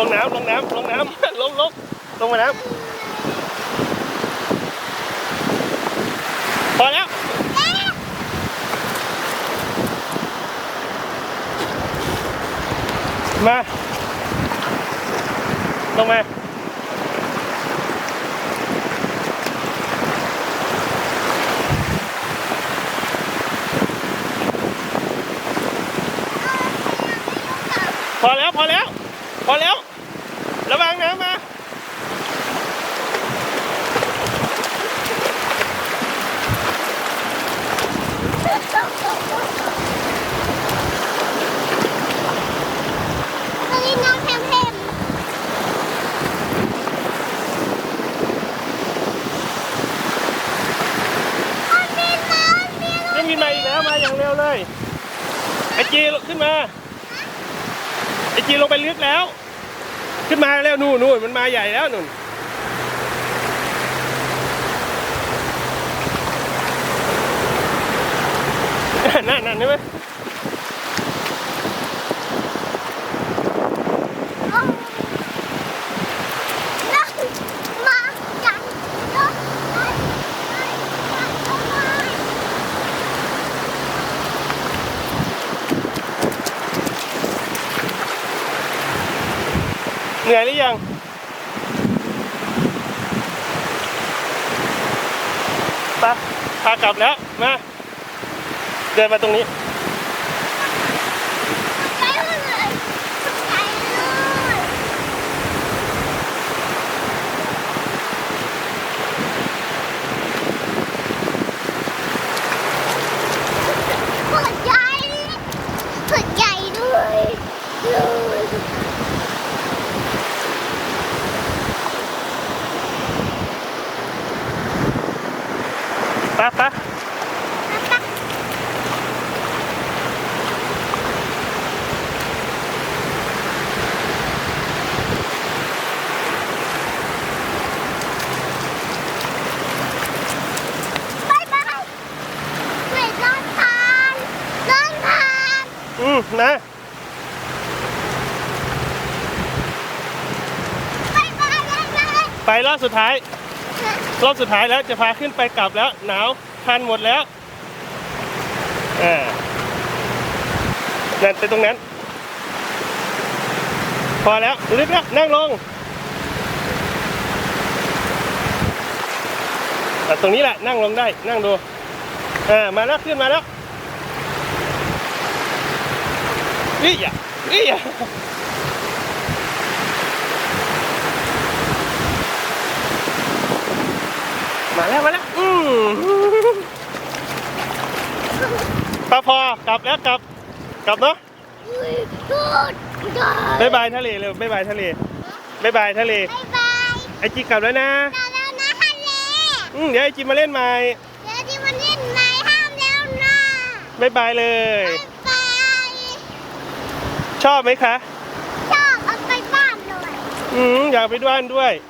ลงน้ำลงน้ำลงน้ำลงลงลงมาน้ำพอแล้วมาลงมาพอแล้ว พอแล้ว พอแล้ว บินเครื่องบินมาอีกแล้วมาอย่างเร็วเลยไอจีขึ้นมาไอจีลงไปลึกแล้ว ขึ้นมาแล้วนู่นนู่นมันมาใหญ่แล้วนู่นนั่นนั่นใช่ไหม โอ้น้องมาจังน้องไปไปไปไป เหนื่อยหรือยังไปพากลับแล้วมาเดินมาตรงนี้ไปเลยไปเลยปวดใหญ่ปวดใหญ่ด้วยเลย ไปไปบายบายเวทนอนทานนอนทานอืมนะบายบายบายบายไปรอบสุดท้าย รอบสุดท้ายแล้วจะพาขึ้นไปกลับแล้วหนาวทันหมดแล้วอ่านั่นไปตรงนั้น พอแล้วลึกแล้วนั่งลงอ่ตรงนี้แหละนั่งลงได้นั่งดูอ่ามาแล้วขึ้นมาแล้วนี่อย่านี่อย่ มาแล้วมาแล้วอืมปลาพอกลับแล้วกลับกลับเนาะอุ้ยกูดกูดบายบายทะเลเร็วบายบายทะเลบายบายทะเลบายบายไอจีกลับแล้วนะเราแล้วนะฮันเล่อืมเดี๋ยวไอจีมาเล่นใหม่เดี๋ยวที่มันเล่นไหนห้ามแล้วนะบายบายเลยบายบายชอบไหมคะชอบเอาไปบ้านด้วยอืมอยากไปด้วยด้วยอ